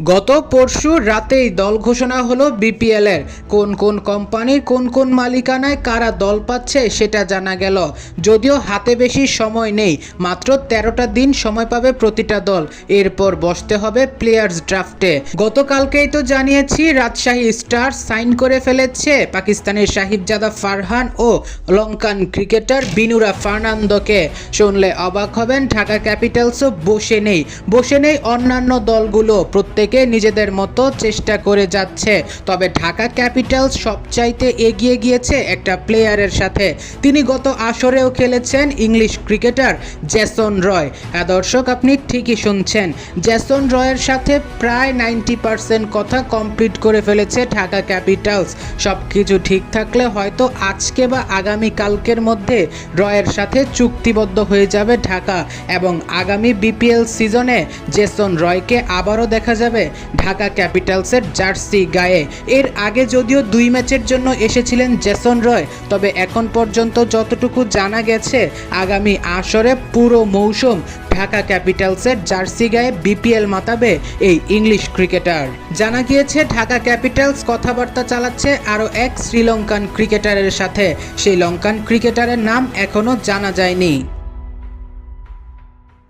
গত পরশু রাতেই দল ঘোষণা হলো বিপিএল এর। কোন কোন কোম্পানির কোন কোন মালিকানায় কারা দল পাচ্ছে সেটা জানা গেল। যদিও হাতে বেশি সময় নেই, মাত্র তেরোটা দিন সময় পাবে প্রতিটা দল। এরপর বসতে হবে প্লেয়ার্স ড্রাফটে। গতকালকেই তো জানিয়েছি, রাজশাহী স্টার সাইন করে ফেলেছে পাকিস্তানের সাহিবজাদা ফারহান ও লঙ্কান ক্রিকেটার বিনুরা ফার্নান্দোকে। শুনলে অবাক হবেন, ঢাকা ক্যাপিটালসও বসে নেই। বসে নেই অন্যান্য দলগুলো, প্রত্যেকে নিজেদের মতো চেষ্টা করে যাচ্ছে। তবে ঢাকা ক্যাপিটালস সবচাইতে এগিয়ে গিয়েছে একটা প্লেয়ারের সাথে। তিনি গত আসরেও খেলেছেন ইংলিশ ক্রিকেটার জেসন রয়। হ্যাঁ দর্শক, আপনি ঠিকই শুনছেন। জেসন রয়ের সাথে প্রায় নাইনটি পার্সেন্ট কথা কমপ্লিট করে ফেলেছে ঢাকা ক্যাপিটালস। সব কিছু ঠিক থাকলে হয়তো আজকে বা আগামী কালকের মধ্যে রয়ের সাথে চুক্তিবদ্ধ হয়ে যাবে ঢাকা। এবং আগামী বিপিএল সিজনে জেসন রয়কে আবারও দেখা যাবে ঢাকা ক্যাপিটালসের জার্সি গায়ে। এর আগে যদিও দুই ম্যাচের জন্য এসেছিলেন জেসন রয়, তবে এখন পর্যন্ত যতটুকু জানা গেছে, আগামী আসরে পুরো মৌসুম ঢাকা ক্যাপিটালসের জার্সি গায়ে বিপিএল মাতাবে এই ইংলিশ ক্রিকেটার। জানা গিয়েছে, ঢাকা ক্যাপিটালস কথাবার্তা চালাচ্ছে আরও এক শ্রীলঙ্কান ক্রিকেটারের সাথে। সেই লঙ্কান ক্রিকেটারের নাম এখনও জানা যায়নি।